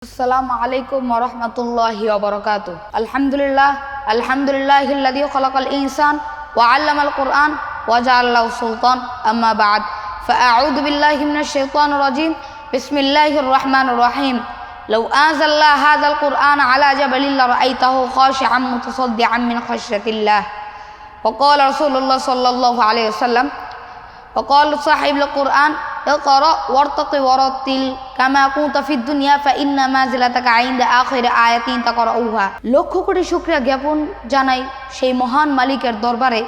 السلام عليكم ورحمة الله وبركاته الحمد لله الحمد لله الذي خلق الإنسان وعلم القرآن وجعل له سلطان أما بعد فأعوذ بالله من الشيطان الرجيم بسم الله الرحمن الرحيم لو أنزل هذا القرآن على جبل لرأيته خاشعا متصدعا من خشية الله وقال رسول الله صلى الله عليه وسلم وقال صاحب القرآن اقرأ وارتق ورتل كما كنت في الدنيا فإن منزلتك عند آخر آية تقرأوها লক্ষ কোটি শুকরিয়া জ্ঞাপন জানাই সেই মহান মালিকের দরবারে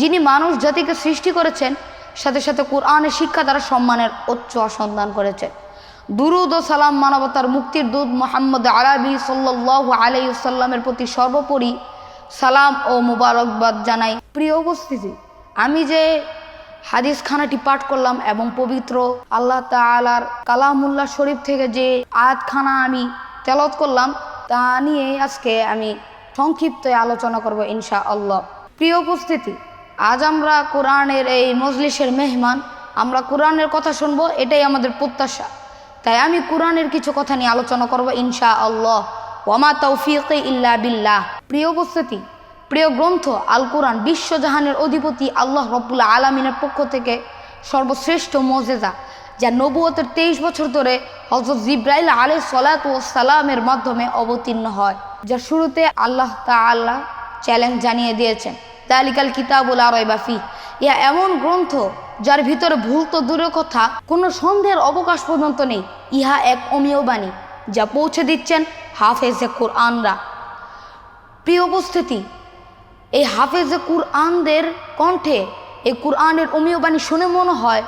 যিনি মানুষ জাতিকে সৃষ্টি করেছেন সাথে সাথে কোরআনের শিক্ষা দ্বারা সম্মানের উচ্চ সন্ধান করেছেন দুরুদ ও সালাম মানবতার মুক্তির দূত মোহাম্মদ আরবি সাল্লাহ আলাইসাল্লামের প্রতি সর্বোপরি সালাম ও মুবারকবাদ জানাই প্রিয় উপস্থিতি আমি যে হাদিস খানাটি পাঠ করলাম এবং পবিত্র আল্লাহ তালার কালামুল্লাহ শরীফ থেকে যে আয়াতখানা আমি তেলত করলাম, তা নিয়ে আজকে আমি সংক্ষিপ্ত আলোচনা করব ইনশা আল্লাহ প্রিয় উপস্থিতি, আজ আমরা কোরআনের এই মজলিসের মেহমান, আমরা কোরআনের কথা শুনব, এটাই আমাদের প্রত্যাশা। তাই আমি কোরআনের কিছু কথা নিয়ে আলোচনা করব ইনশা আল্লাহ ওয়ামা তৌফিক ইল্লা বিল্লাহ। প্রিয় উপস্থিতি প্রিয় গ্রন্থ আল কোরআন বিশ্বজাহানের অধিপতি আল্লাহ রব্বুল্লা আলমিনের পক্ষ থেকে সর্বশ্রেষ্ঠ মজেজা, যা নবুয়তের তেইশ বছর ধরে হজরত জিব্রাইল আলে সলাত ও সালামের মাধ্যমে অবতীর্ণ হয় যা শুরুতে আল্লাহ তা আল্লাহ চ্যালেঞ্জ জানিয়ে দিয়েছেন। তালিকাল কিতাবুল আরয়বাফি ইহা এমন গ্রন্থ যার ভিতরে ভুল তো দূরের কথা, কোনো সন্দেহের অবকাশ পর্যন্ত নেই, ইহা এক অমীয় বাণী, যা পৌঁছে দিচ্ছেন হাফেজে কোরআনরা। প্রিয় উপস্থিতি এই হাফেজে কুরআনদের কণ্ঠে, এই কুরআনের অমীয় বাণী শুনে মনে হয়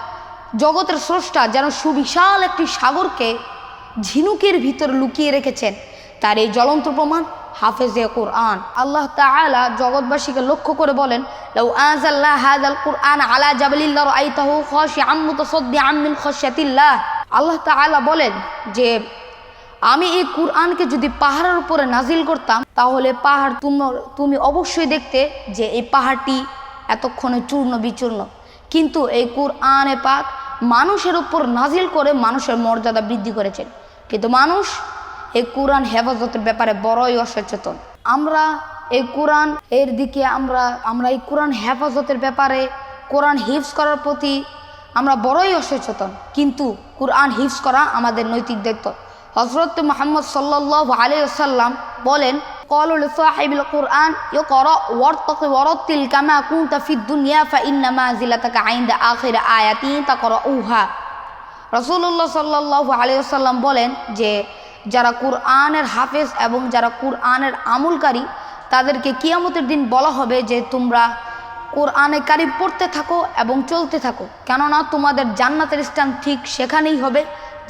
জগতের স্রষ্টা যেন সুবিশাল একটি সাগরকে ঝিনুকের ভিতর লুকিয়ে রেখেছেন। তার এই জ্বলন্ত প্রমাণ হাফেজে কোরআন। আল্লাহ তাআলা জগৎবাসীকে লক্ষ্য করে বলেন, লাউ আনজাল্লাহ হাযাল কুরআন আলা জাবালিল্লাহ রাআইতাহু খাশিআম মুতাসাদ্দিআম মিন খাশিয়াতিল্লাহ। আল্লাহ তাআলা বলেন যে আমি এই কুরআনকে যদি পাহাড়ের উপরে নাজিল করতাম, তাহলে পাহাড় তুমি তুমি অবশ্যই দেখতে যে এই পাহাড়টি এতক্ষণে চূর্ণ বিচূর্ণ। কিন্তু এই কুরআনে পাক মানুষের উপর নাজিল করে মানুষের মর্যাদা বৃদ্ধি করেছেন। কিন্তু মানুষ এই কোরআন হেফাজতের ব্যাপারে বড়ই অসচেতন। আমরা এই কোরআন এর দিকে আমরা আমরা এই কোরআন হেফাজতের ব্যাপারে কোরআন হিফজ করার প্রতি আমরা বড়ই অসচেতন। কিন্তু কোরআন হিফজ করা আমাদের নৈতিক দায়িত্ব। হজরত মোহাম্মদ সাল্লাহ আলিয়াল্লাম বলেন কলুল সাহিবুল কোরআন ইয় কর ওয়ার্তক ওয়ারতিল কামা কুনতা ফিদ দুনিয়া ফা ইন্না মাজিলাতাকা আইন্দা আখির আয়াতি তা কর উহা রসুল্লাহ সাল্লাহ আলিয়াল্লাম বলেন যে, যারা কুরআনের হাফেজ এবং যারা কুরআনের আমুলকারী, তাদেরকে কিয়ামতের দিন বলা হবে যে, তোমরা কোরআনে কারিম পড়তে থাকো এবং চলতে থাকো। কেননা তোমাদের জান্নাতের স্থান ঠিক সেখানেই হবে।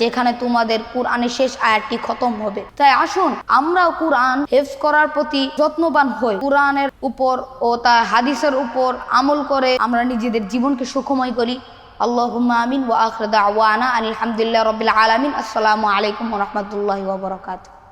যেখানে তোমাদের কোরআনের শেষ আয়াতটি খতম হবে। তাই আসুন, আমরাও কোরআন হেফজ করার প্রতি যত্নবান হই। কোরআনের উপর ও তার হাদিসের উপর আমল করে আমরা নিজেদের জীবনকে সুখময় করি। আল্লাহ আমিন ওয়া আখরদা ওয়ানা আলহামদুলিল্লাহ রবিল আলমিন। আসসালামু আলাইকুম রহমতুল্লাহ ওবরাকাতু